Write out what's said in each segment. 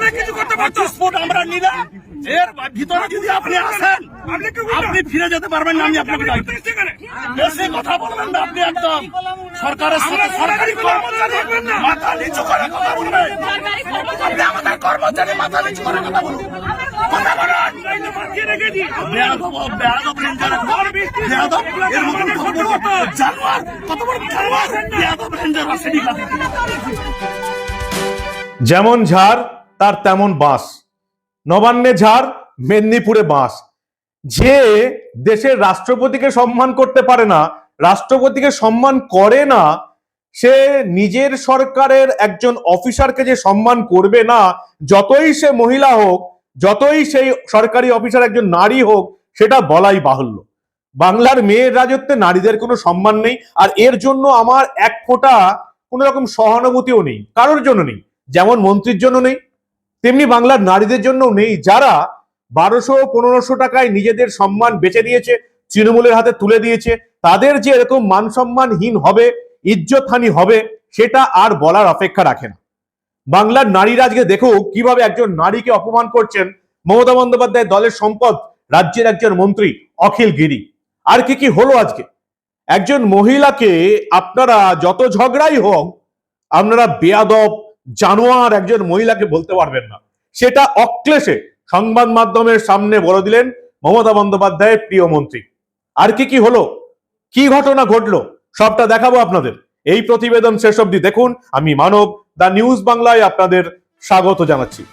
অনেক কিছু করতে পারতো। ফুট আমরা নিলাম। এর ভিতরে যদি আপনি আসেন আপনি কি বলবেন? আপনি ফিরে যেতে পারবেন না আমি আপনাকে বেশি কথা বলবেন না আপনি একদম সরকারের সাথে সরকারি। মাথা নিচু করে কথা বলবেন। আপনি আমাদের কর্মচারী মাথা নিচু করে কথা বলুন। বলুন। জানোয়ার কত বড় জানোয়ার বেয়াদব রেঞ্জার যেমন ঝাড় তার তেমন বাঁশ নবান্নে ঝাড়, মেদিনীপুরে বাঁশ যে দেশের রাষ্ট্রপতিকে সম্মান করতে পারে না, রাষ্ট্রপতিকে সম্মান করে না, সে নিজের সরকারের একজন অফিসারকে যে সম্মান করবে না, যতই সে মহিলা হোক, যতই সেই সরকারি অফিসার একজন নারী হোক, সেটা বলাই বাহুল্য। বাংলার মেয়ের রাজত্বে নারীদের কোনো সম্মান নেই, আর এর জন্য আমার এক ফোঁটা কোনো রকম সহানুভূতিও নেই, কারোর জন্য নেই, যেমন মন্ত্রীর জন্য নেই তেমনি বাংলার নারীদের জন্য নেই। যারা বারোশো পনেরোশো টাকায় নিজেদের সম্মান বেচে দিয়েছে, তৃণমূলের হাতে তুলে দিয়েছে, তাদের যে এরকম মান সম্মানহীন হবে, ইজ্জতহানি হবে, সেটা আর বলার অপেক্ষা রাখে না। বাংলার নারীরা আজকে দেখো কীভাবে একজন নারীকে অপমান করছেন। মমতা বন্দ্যোপাধ্যায় দলের সম্পদ, রাজ্যের একজন মন্ত্রী অখিল গিরি। আর কি কি হলো আজকে? একজন মহিলাকে আপনারা যত ঝগড়াই হোক, আপনারা বেয়াদব জানোয়ার একজন মহিলাকে বলতে পারবেন না। সেটা অক্লেশে সংবাদ মাধ্যমের সামনে বলে দিলেন মমতা বন্দ্যোপাধ্যায়ের প্রিয় মন্ত্রী। আর কি কি হলো? কি ঘটনা ঘটলো? সবটা দেখাবো আপনাদের। এই প্রতিবেদন শেষ অবধি দেখুন। আমি মানব দা নিউজ বাংলায় আপনাদের স্বাগত জানাচ্ছি।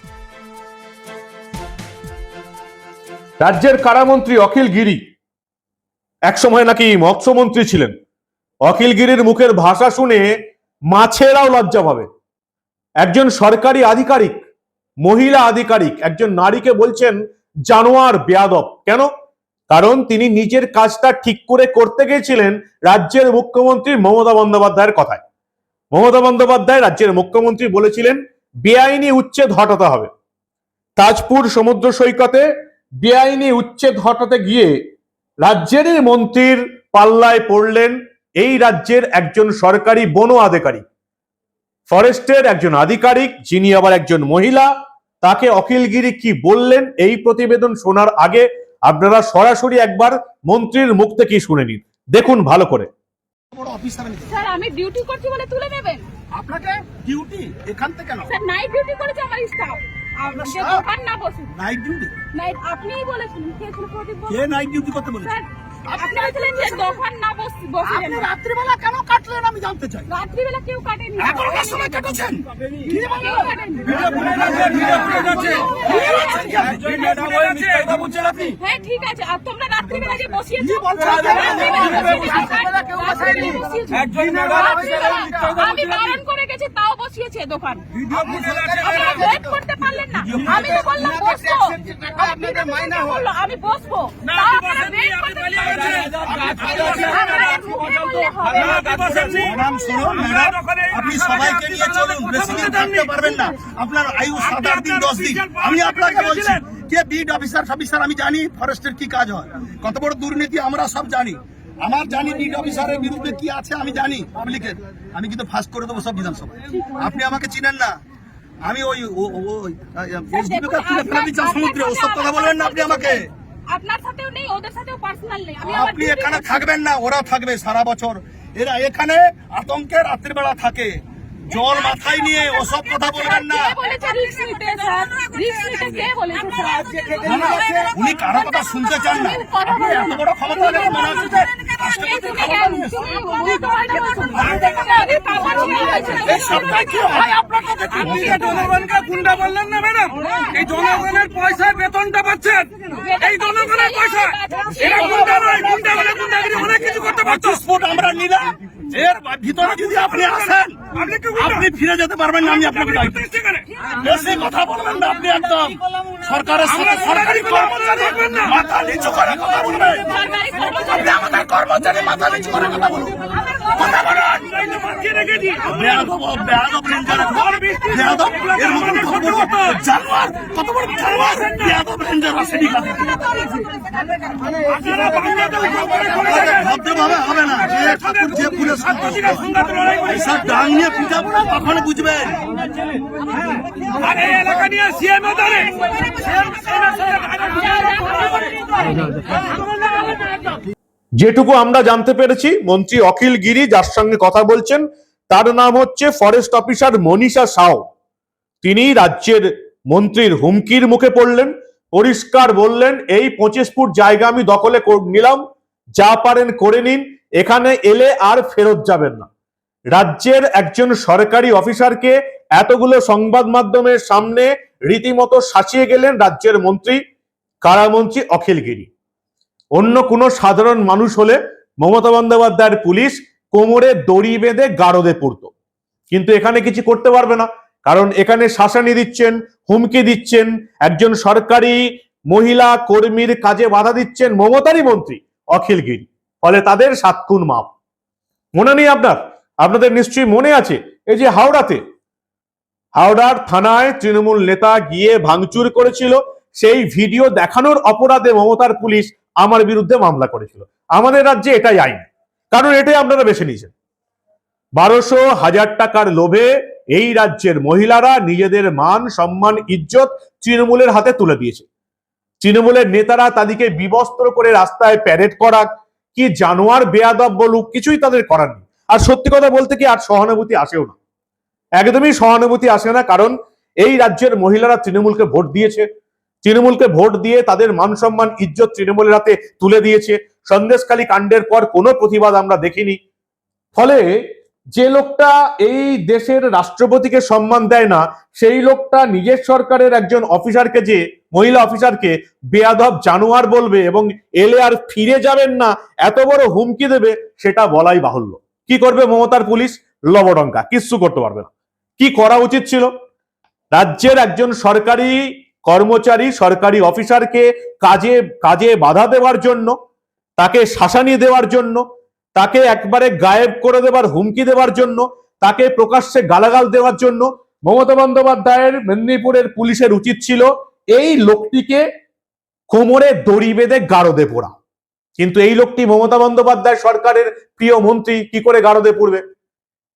রাজ্যের কারামন্ত্রী অখিল গিরি একসময় নাকি মৎস্যমন্ত্রী ছিলেন। অখিল গিরির মুখের ভাষা শুনে মাছেরাও লজ্জা পাবে। একজন সরকারি আধিকারিক, মহিলা আধিকারিক, একজন নারীকে বলছেন, জানোয়ার বেয়াদব। কেন? কারণ তিনি নিজের কাজটা ঠিক করে করতে গিয়েছিলেন রাজ্যের মুখ্যমন্ত্রী মমতা বন্দ্যোপাধ্যায়ের কথায়। মমতা বন্দ্যোপাধ্যায় রাজ্যের মুখ্যমন্ত্রী বলেছিলেন, বেআইনি উচ্ছেদ হটাতে হবে। তাজপুর সমুদ্র সৈকতে বেআইনি উচ্ছেদ হটাতে গিয়ে রাজ্যেরই মন্ত্রীর পাল্লায় পড়লেন, এই রাজ্যের একজন সরকারি বন আধিকারিক। ফরেস্টের একজন আধিকারিক যিনি আবার একজন মহিলা তাকে অখিলগিরি কি বললেন এই প্রতিবেদন শোনার আগে আপনারা সরাসরি একবার মন্ত্রীর মুখ থেকে শুনে নিন। দেখুন ভালো করে। স্যার আমি ডিউটি করছি বলে তুলে নেবেন। আপনাকে ডিউটি এখান থেকে কেন স্যার নাইট ডিউটি করেছে আমার স্টাফ আপনার যে staff? দোকান না বসুন নাইট ডিউটি নাইট আপনিই বলেছেন কে ছিল প্রদীপ বসু? কে নাইট ডিউটি করতে বলেছে? স্যার আপনি বলছিলেন যে দোকান না বসি বসি আপনি রাত্রিবেলা কেন কাটলেন আমি জানতে চাই রাত্রিবেলা কেউ কাটেনি এগারোটার সময় কেটেছেন কি হ্যাঁ ঠিক আছে আর তোমরা রাত্রিবেলা যে বসিয়েছো আমি বারণ করে গেছি তাও বসিয়েছে দোকান করতে পারলেন না আমি তো বললাম বসবো আমি বসবো আপনি সবাইকে নিয়ে চলুন বেশি দিন থাকতে পারবেন না আপনার আয়ু সাত আট দিন দশ দিন আমি আপনাকে বলছি কে বিড অফিসার অফিসার আমি জানি ফরেস্টের কি কাজ হয় কত বড় দুর্নীতি আমরা সব জানি আমার জানি বিড অফিসারের বিরুদ্ধে কি আছে আমি জানি পাবলিকের আমি কিন্তু ফাঁস করে দেবো সব বিধানসভা আপনি আমাকে চিনেন না আমি ওই সমুদ্রে ওসব কথা বলবেন না আপনি আমাকে আপনার সাথেও নেই ওদের সাথেও পার্সোনাল নেই। আমি আপনি এখানে থাকবেন না ওরা থাকবে সারা বছর। এরা এখানে আতঙ্কে রাত্রিবেলা থাকে। জল মাথায় নিয়ে ওসব কথা বলবেন না। উনি কারও কথা শুনতে চান না। আপনি এত বড় ক্ষমতা মনে হচ্ছে জনগণকে গুন্ডা বললেন না ম্যাডাম? এই জনগণের পয়সায় বেতনটা পাচ্ছেন। এই জনগণের পয়সা এরা গুন্ডা নয় গুন্ডা হলে গুন্ডাগিরি অনেক কিছু করতে পঁচিশ আমরা নিলাম। এর ভিতরে যদি আপনি আসেন আপনি ফিরে যেতে পারবেন না আমি আপনাকে বেশি কথা বলবেন না আপনি একদম সরকারের সাথে সরকারি। মাথা নিচু করে কথা বলবেন। আপনি আমাদের কর্মচারী মাথা নিচু করে কথা বলুন। কথা জানোয়ার কত বড় জানোয়ার বেয়াদব রেঞ্জার আসেনি আপনারা বাংলাদেশ সরকারের করে দেখেন। ভদ্রভাবে হবে না যে ঠাকুর যে নিয়ে পিঠা পড়া বুঝবেন যেটুকু আমরা জানতে পেরেছি, মন্ত্রী অখিল গিরি যার সঙ্গে কথা বলছেন, তার নাম হচ্ছে ফরেস্ট অফিসার মনীষা সাও তিনি রাজ্যের মন্ত্রীর হুমকির মুখে পড়লেন, পরিষ্কার বললেন, এই পঁচিশ ফুট জায়গা আমি দখলে নিলাম, যা পারেন করে নিন। এখানে এলে আর ফেরত যাবেন না। রাজ্যের একজন সরকারি অফিসারকে এতগুলো সংবাদ মাধ্যমের সামনে রীতিমতো শাসিয়ে গেলেন রাজ্যের মন্ত্রী, কারামন্ত্রী অখিল গিরি। অন্য কোনো সাধারণ মানুষ হলে মমতা বন্দ্যোপাধ্যায়ের পুলিশ কোমরে দড়ি বেঁধে গারদে পড়তো। কিন্তু এখানে কিছু করতে পারবে না, কারণ এখানে শাসানি দিচ্ছেন, হুমকি দিচ্ছেন, একজন সরকারি মহিলা কর্মীর কাজে বাধা দিচ্ছেন মমতারই মন্ত্রী অখিল গিরি। ফলে তাদের সাতকুন মাপ। মনে নেই আপনার? আপনাদের নিশ্চয়ই মনে আছে। এই যে হাওড়াতে, হাওড়ার থানায় তৃণমূল নেতা গিয়ে ভাঙচুর করেছিল, সেই ভিডিও দেখানোর অপরাধে মমতার পুলিশ আমার বিরুদ্ধে মামলা করেছিল। আমাদের রাজ্যে এটাই আইন। কারণ এটাই আপনারা বেছে নিয়েছেন। বারোশো হাজার টাকার লোভে এই রাজ্যের মহিলারা নিজেদের মান, সম্মান, ইজ্জত তৃণমূলের হাতে তুলে দিয়েছে। তৃণমূলের নেতারা তাদেরকে বিবস্ত্র করে রাস্তায় প্যারেড করা কি জানোয়ার, বেয়াদব বলুক, কিছুই তাদের করার নেই। আর সত্যি কথা বলতে কি, আর সহানুভূতি আসেও না। একদমই সহানুভূতি আসে না, কারণ এই রাজ্যের মহিলারা তৃণমূলকে ভোট দিয়েছে। তৃণমূলকে ভোট দিয়ে তাদের মান সম্মান, ইজ্জত তৃণমূলের হাতে তুলে দিয়েছে। সন্দেশখালী কাণ্ডের পর কোনো প্রতিবাদ আমরা দেখিনি। ফলে যে লোকটা এই দেশের রাষ্ট্রপতিকে সম্মান দেয় না, সেই লোকটা নিজের সরকারের একজন অফিসারকে যে, মহিলা অফিসারকে বেয়াদব জানোয়ার বলবে এবং এলে আর ফিরে যাবেন না, এত বড় হুমকি দেবে, সেটা বলাই বাহুল্য। কি করবে মমতার পুলিশ? লবডঙ্কা, কিচ্ছু করতে পারবে না। কি করা উচিত ছিল? রাজ্যের একজন সরকারি কর্মচারী, সরকারি অফিসারকে কাজে কাজে বাধা দেওয়ার জন্য, তাকে শাসানি দেওয়ার জন্য তাকে একবারে গায়েব করে দেবার হুমকি দেবার জন্য, তাকে প্রকাশ্যে গালাগাল দেওয়ার জন্য মমতা বন্দ্যোপাধ্যায়ের মেদিনীপুরের পুলিশের উচিত ছিল এই লোকটিকে কোমরে দড়ি বেঁধে গারদে পোড়া। কিন্তু এই লোকটি মমতা বন্দ্যোপাধ্যায় সরকারের প্রিয় মন্ত্রী, কি করে গারদে পড়বে?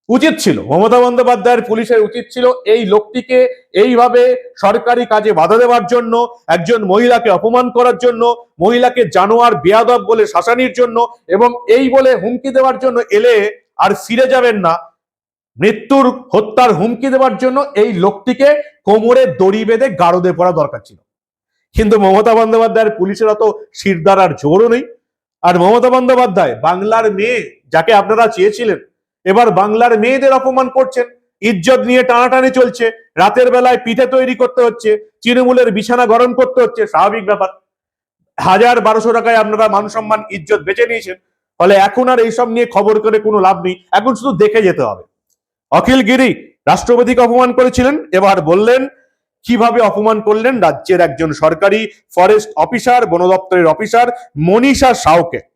উচিত ছিল। মমতা বন্দ্যোপাধ্যায়ের পুলিশের উচিত ছিল এই লোকটিকে এইভাবে সরকারি কাজে বাধা দেওয়ার জন্য, একজন মহিলাকে অপমান করার জন্য, মহিলাকে জানোয়ার, বেয়াদব বলে শাসানির জন্য এবং এই বলে হুমকি দেওয়ার জন্য এলে আর ফিরে যাবেন না। মৃত্যুর, হত্যার হুমকি দেওয়ার জন্য এই লোকটিকে কোমরে দড়ি বেঁধে গারদে পড়া দরকার ছিল। কিন্তু মমতা বন্দ্যোপাধ্যায়ের পুলিশের অত শিরদার আর জোরও নেই। আর মমতা বন্দ্যোপাধ্যায়, বাংলার মেয়ে, যাকে আপনারা চেয়েছিলেন এবার বাংলার মেয়েদের অপমান করছেন। ইজ্জত নিয়ে টানাটানি চলছে। রাতের বেলায় পিঠে তৈরি করতে হচ্ছে। তৃণমূলের বিছানা গরম করতে হচ্ছে। স্বাভাবিক ব্যাপার। হাজার বারোশো টাকায় আপনারা মান সম্মান, ইজ্জত বেঁচে নিয়েছেন। ফলে এখন আর এইসব নিয়ে খবর করে কোনো লাভ নেই। এখন শুধু দেখে যেতে হবে। অখিল গিরি রাষ্ট্রপতিকে অপমান করেছিলেন। এবার বললেন, কীভাবে অপমান করলেন রাজ্যের একজন সরকারি ফরেস্ট অফিসার বন দপ্তরের অফিসার মনীষা সাউকে?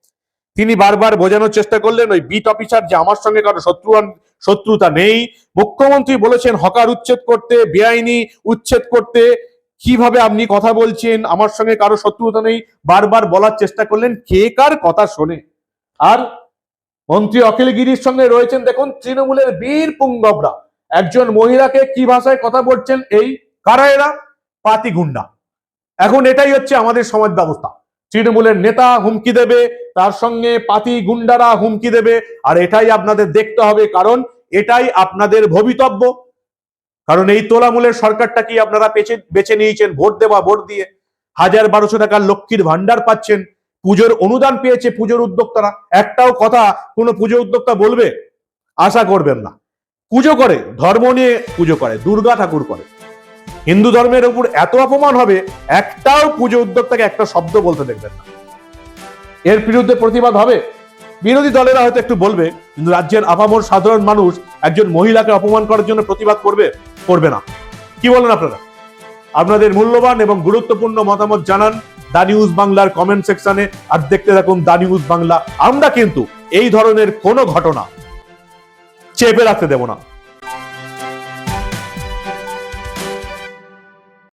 তিনি বারবার বোঝানোর চেষ্টা করলেন ওই বিট অফিসার যে আমার সঙ্গে কারও শত্রু শত্রুতা নেই। মুখ্যমন্ত্রী বলেছেন হকার উচ্ছেদ করতে, বেআইনি উচ্ছেদ করতে। কীভাবে আপনি কথা বলছেন? আমার সঙ্গে কারও শত্রুতা নেই। বারবার বলার চেষ্টা করলেন। কে কার কথা শোনে? আর মন্ত্রী অখিল গিরির সঙ্গে রয়েছেন দেখুন তৃণমূলের বীর পুঙ্গবরা। একজন মহিলাকে কি ভাষায় কথা বলছেন? এই কারা এরা? পাতি গুন্ডা। এখন এটাই হচ্ছে আমাদের সমাজ ব্যবস্থা। তৃণমূলের নেতা হুমকি দেবে, তার সঙ্গে পাতি গুন্ডারা হুমকি দেবে, আর এটাই আপনাদের দেখতে হবে, কারণ এটাই আপনাদের ভবিতব্য। কারণ এই তোলামূলের সরকারটা কি আপনারা বেছে বেছে নিয়েছেন, ভোট দেওয়া, ভোট দিয়ে? হাজার বারোশো টাকার লক্ষ্মীর ভান্ডার পাচ্ছেন, পুজোর অনুদান পেয়েছে পুজোর উদ্যোক্তারা। একটাও কথা, কোনো পুজো উদ্যোক্তা বলবে, আশা করবেন না। পুজো করে, ধর্ম নিয়ে পুজো করে, দুর্গা ঠাকুর করে। হিন্দু ধর্মের উপর এত অপমান হবে, একটাও পুজো উদ্যোক্তাকে একটা শব্দ বলতে দেখবেন না। এর বিরুদ্ধে প্রতিবাদ হবে? বিরোধী দলেরা হয়তো একটু বলবে, কিন্তু রাজ্যের আপামর সাধারণ মানুষ একজন মহিলাকে অপমান করার জন্য প্রতিবাদ করবে করবে না। কি বলেন আপনারা? আপনাদের মূল্যবান এবং গুরুত্বপূর্ণ মতামত জানান দা নিউজ বাংলার কমেন্ট সেকশনে, আর দেখতে থাকুন দা নিউজ বাংলা। আমরা কিন্তু এই ধরনের কোনো ঘটনা চেপে রাখতে দেবো না।